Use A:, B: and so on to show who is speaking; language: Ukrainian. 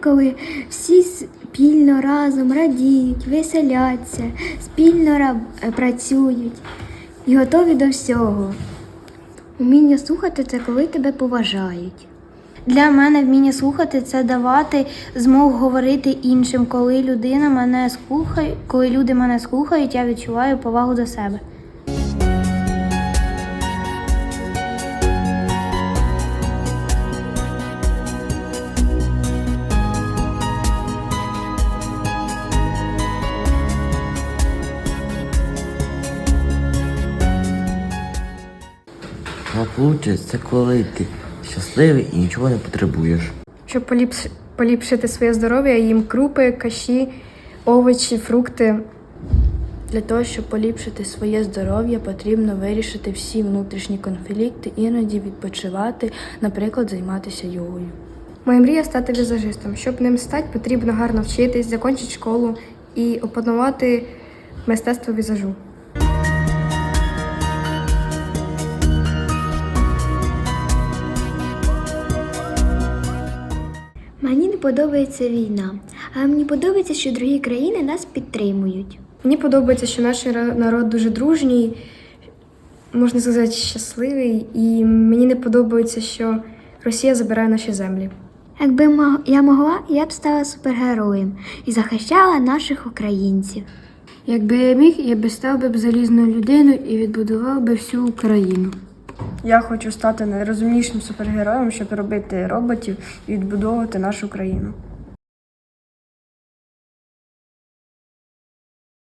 A: коли всі спільно разом радіють, веселяться, спільно е, працюють і готові до всього. Уміння слухати це коли тебе поважають.
B: Для мене вміння слухати це давати змогу говорити іншим. Коли людина мене слухає, коли люди мене слухають, я відчуваю повагу до себе.
C: Благополуччя це коли ти щасливий і нічого не потребуєш.
D: Щоб поліпш... поліпшити своє здоров'я, їм крупи, каші, овочі, фрукти.
E: Для того, щоб поліпшити своє здоров'я, потрібно вирішити всі внутрішні конфлікти, іноді відпочивати, наприклад, займатися йогою.
D: Моя мрія стати візажистом. Щоб ним стати, потрібно гарно вчитись, закінчити школу і опанувати мистецтво візажу.
A: Мені не подобається війна, але мені подобається, що другі країни нас підтримують.
D: Мені подобається, що наш народ дуже дружній, можна сказати, щасливий, і мені не подобається, що Росія забирає наші землі.
A: Якби я могла, я б стала супергероєм і захищала наших українців.
B: Якби я міг, я би став би залізною людиною і відбудував би всю Україну.
F: Я хочу стати найрозумнішим супергероєм, щоб робити роботів і відбудовувати нашу країну.